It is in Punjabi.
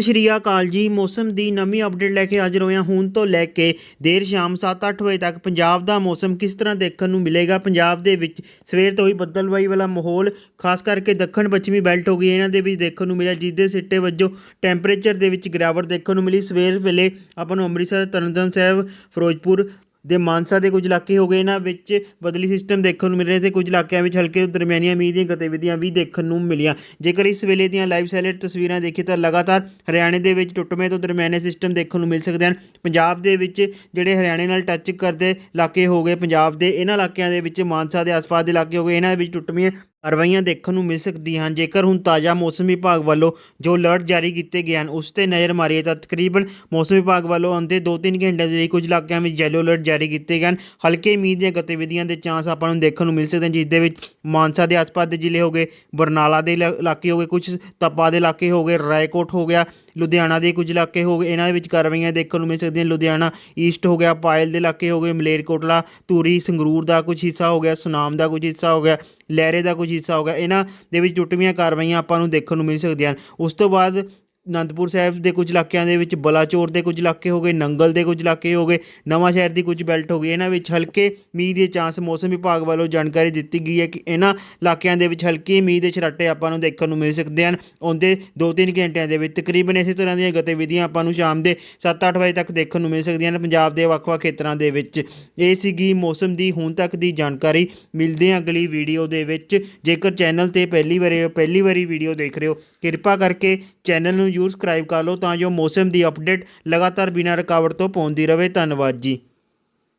ਸਤਿ ਸ਼੍ਰੀ ਅਕਾਲ ਜੀ। ਮੌਸਮ ਦੀ ਨਵੀਂ ਅਪਡੇਟ ਲੈ ਕੇ ਹਾਜ਼ਰ ਹੋਏ ਹਾਂ ਹੁਣ ਤੋਂ ਲੈ ਕੇ ਦੇਰ ਸ਼ਾਮ 7-8 ਵਜੇ ਤੱਕ ਪੰਜਾਬ ਦਾ ਮੌਸਮ ਕਿਸ ਤਰ੍ਹਾਂ ਦੇਖਣ ਨੂੰ ਮਿਲੇਗਾ? ਪੰਜਾਬ ਦੇ ਵਿੱਚ ਸਵੇਰ ਤੋਂ ਹੀ ਬੱਦਲਵਾਈ ਵਾਲਾ ਮਾਹੌਲ, ਖਾਸ ਕਰਕੇ ਦੱਖਣ ਪੱਛਮੀ ਬੈਲਟ ਹੋ ਗਈ। ਇਹਨਾਂ ਦੇ ਵਿੱਚ ਦੇਖਣ ਨੂੰ ਮਿਲਿਆ ਜਿਸ ਦੇ ਸਿੱਟੇ ਵਜੋਂ ਟੈਂਪਰੇਚਰ ਦੇ ਵਿੱਚ ਗਿਰਾਵਟ ਦੇਖਣ ਨੂੰ ਮਿਲੀ। ਸਵੇਰ ਵੇਲੇ ਆਪਾਂ ਨੂੰ ਅੰਮ੍ਰਿਤਸਰ, ਤਰਨਤਾਰਨ ਸਾਹਿਬ, ਫਿਰੋਜ਼ਪੁਰ ਦੇ ਮਾਨਸਾ ਦੇ ਕੁਝ ਇਲਾਕੇ ਹੋ ਗਏ, ਇਹਨਾਂ ਵਿੱਚ ਬਦਲੀ ਸਿਸਟਮ ਦੇਖਣ ਨੂੰ ਮਿਲ ਰਹੇ ਤੇ ਕੁਝ ਇਲਾਕਿਆਂ ਵਿੱਚ ਹਲਕੇ ਤੋਂ ਦਰਮਿਆਨੀਆਂ ਮੀਂਹ ਦੀਆਂ ਗਤੀਵਿਧੀਆਂ ਵੀ ਦੇਖਣ ਨੂੰ ਮਿਲੀਆਂ। ਜੇਕਰ ਇਸ ਵੇਲੇ ਦੀਆਂ ਲਾਈਵ ਸੈਲੇਟ ਤਸਵੀਰਾਂ ਦੇਖੀ ਤਾਂ ਲਗਾਤਾਰ ਹਰਿਆਣੇ ਦੇ ਵਿੱਚ ਟੁੱਟਵੇਂ ਤੋਂ ਦਰਮਿਆਨੇ ਸਿਸਟਮ ਦੇਖਣ ਨੂੰ ਮਿਲ ਸਕਦੇ ਹਨ। ਪੰਜਾਬ ਦੇ ਵਿੱਚ ਜਿਹੜੇ ਹਰਿਆਣੇ ਨਾਲ ਟੱਚ ਕਰਦੇ ਇਲਾਕੇ ਹੋ ਗਏ, ਪੰਜਾਬ ਦੇ ਇਹਨਾਂ ਇਲਾਕਿਆਂ ਦੇ ਵਿੱਚ ਮਾਨਸਾ ਦੇ ਆਸ-ਪਾਸ ਦੇ ਇਲਾਕੇ ਹੋ ਗਏ, ਇਹਨਾਂ ਵਿੱਚ ਟੁੱਟਵੀਆਂ ਕਾਰਵਾਈਆਂ ਦੇਖਣ ਨੂੰ ਮਿਲ ਸਕਦੀਆਂ ਹਨ। ਜੇਕਰ ਹੁਣ ਤਾਜ਼ਾ ਮੌਸਮ ਵਿਭਾਗ ਵੱਲੋਂ ਜੋ ਅਲਰਟ ਜਾਰੀ ਕੀਤੇ ਗਏ ਹਨ, ਉਸ ਤੇ ਨਜ਼ਰ ਮਾਰੀਏ ਤਾਂ ਤਕਰੀਬਨ ਮੌਸਮ ਵਿਭਾਗ ਵੱਲੋਂ ਆਉਂਦੇ 2-3 ਘੰਟਿਆਂ ਦੇ ਲਈ ਕੁਝ ਇਲਾਕਿਆਂ ਵਿੱਚ ਯੈਲੋ ਅਲਰਟ ਜਾਰੀ ਕੀਤੇ ਗਏ ਹਨ। ਹਲਕੇ ਮੀਂਹ ਦੀਆਂ ਗਤੀਵਿਧੀਆਂ ਦੇ ਚਾਂਸ ਆਪਾਂ ਨੂੰ ਦੇਖਣ ਨੂੰ ਮਿਲ ਸਕਦੇ ਹਨ ਜਿਸ ਦੇ ਵਿੱਚ ਮਾਨਸਾ ਦੇ ਆਸ-ਪਾਸ ਦੇ ਜ਼ਿਲ੍ਹੇ ਹੋ ਗਏ, ਬਰਨਾਲਾ ਦੇ ਇਲਾ- ਇਲਾਕੇ ਹੋ ਗਏ, ਕੁਝ ਤਪਾ ਦੇ ਇਲਾਕੇ ਹੋ ਗਏ, ਰਾਏਕੋਟ ਹੋ ਗਿਆ ਲੁਧਿਆਣਾ ਦੇ ਕੁਝ ਇਲਾਕੇ ਹੋ ਗਏ, ਇਹਨਾਂ ਦੇ ਵਿੱਚ ਕਾਰਵਾਈਆਂ ਦੇਖਣ ਨੂੰ ਮਿਲ ਸਕਦੀਆਂ ਲੁਧਿਆਣਾ ਈਸਟ ਹੋ ਗਿਆ, ਪਾਇਲ ਦੇ ਇਲਾਕੇ ਹੋ ਗਏ ਮਲੇਰਕੋਟਲਾ ਧੂਰੀ, ਸੰਗਰੂਰ ਦਾ ਕੁਝ ਹਿੱਸਾ ਹੋ ਗਿਆ, ਸੁਨਾਮ ਦਾ ਕੁਝ ਹਿੱਸਾ ਹੋ ਗਿਆ, ਲਹਿਰੇ ਦਾ ਕੁਝ ਹਿੱਸਾ ਹੋ ਗਿਆ। ਇਹਨਾਂ ਦੇ ਵਿੱਚ ਟੁੱਟਵੀਆਂ ਕਾਰਵਾਈਆਂ ਆਪਾਂ ਨੂੰ ਦੇਖਣ ਨੂੰ ਮਿਲ ਸਕਦੀਆਂ ਹਨ ਉਸ ਤੋਂ ਬਾਅਦ ਅਨੰਦਪੁਰ ਸਾਹਿਬ ਦੇ ਕੁਝ ਇਲਾਕਿਆਂ ਦੇ ਵਿੱਚ, ਬਲਾਚੌਰ ਦੇ ਕੁਝ ਇਲਾਕੇ ਹੋ ਗਏ, ਨੰਗਲ ਦੇ ਕੁਝ ਇਲਾਕੇ ਹੋ ਗਏ, ਨਵਾਂ ਸ਼ਹਿਰ ਦੀ ਕੁਝ ਬੈਲਟ ਹੋ ਗਈ। ਇਹਨਾਂ ਵਿੱਚ ਹਲਕੇ ਮੀਂਹ ਦੇ ਚਾਂਸ ਮੌਸਮ ਵਿਭਾਗ ਵੱਲੋਂ ਜਾਣਕਾਰੀ ਦਿੱਤੀ ਗਈ ਹੈ ਕਿ ਇਹਨਾਂ ਇਲਾਕਿਆਂ ਦੇ ਵਿੱਚ ਹਲਕੇ ਮੀਂਹ ਦੇ ਛਰਾਟੇ ਆਪਾਂ ਨੂੰ ਦੇਖਣ ਨੂੰ ਮਿਲ ਸਕਦੇ ਹਨ। ਆਉਂਦੇ 2-3 ਘੰਟਿਆਂ ਦੇ ਵਿੱਚ ਤਕਰੀਬਨ ਇਸੇ ਤਰ੍ਹਾਂ ਦੀਆਂ ਗਤੀਵਿਧੀਆਂ ਆਪਾਂ ਨੂੰ ਸ਼ਾਮ ਦੇ 7-8 ਵਜੇ ਤੱਕ ਦੇਖਣ ਨੂੰ ਮਿਲ ਸਕਦੀਆਂ ਹਨ ਪੰਜਾਬ ਦੇ ਵੱਖ-ਵੱਖ ਖੇਤਰਾਂ ਦੇ ਵਿੱਚ। ਇਹ ਸੀਗੀ ਮੌਸਮ ਦੀ ਹੁਣ ਤੱਕ ਦੀ ਜਾਣਕਾਰੀ। ਮਿਲਦੇ ਹਾਂ ਅਗਲੀ ਵੀਡੀਓ ਦੇ ਵਿੱਚ। ਜੇਕਰ ਚੈਨਲ ਤੇ ਪਹਿਲੀ ਵਾਰੀ ਪਹਿਲੀ ਵਾਰੀ ਵੀਡੀਓ ਦੇਖ ਰਹੇ ਹੋ, ਕਿਰਪਾ ਕਰਕੇ ਚੈਨਲ ਨੂੰ ਜਰੂਰ ਸਬਸਕ੍ਰਾਈਬ ਕਰ ਲਓ ਤਾਂ ਜੋ ਮੌਸਮ ਦੀ ਅਪਡੇਟ ਲਗਾਤਾਰ ਬਿਨਾਂ ਰੁਕਾਵਟ ਤੋਂ ਪਹੁੰਚਦੀ ਰਹੇ। ਧੰਨਵਾਦ ਜੀ।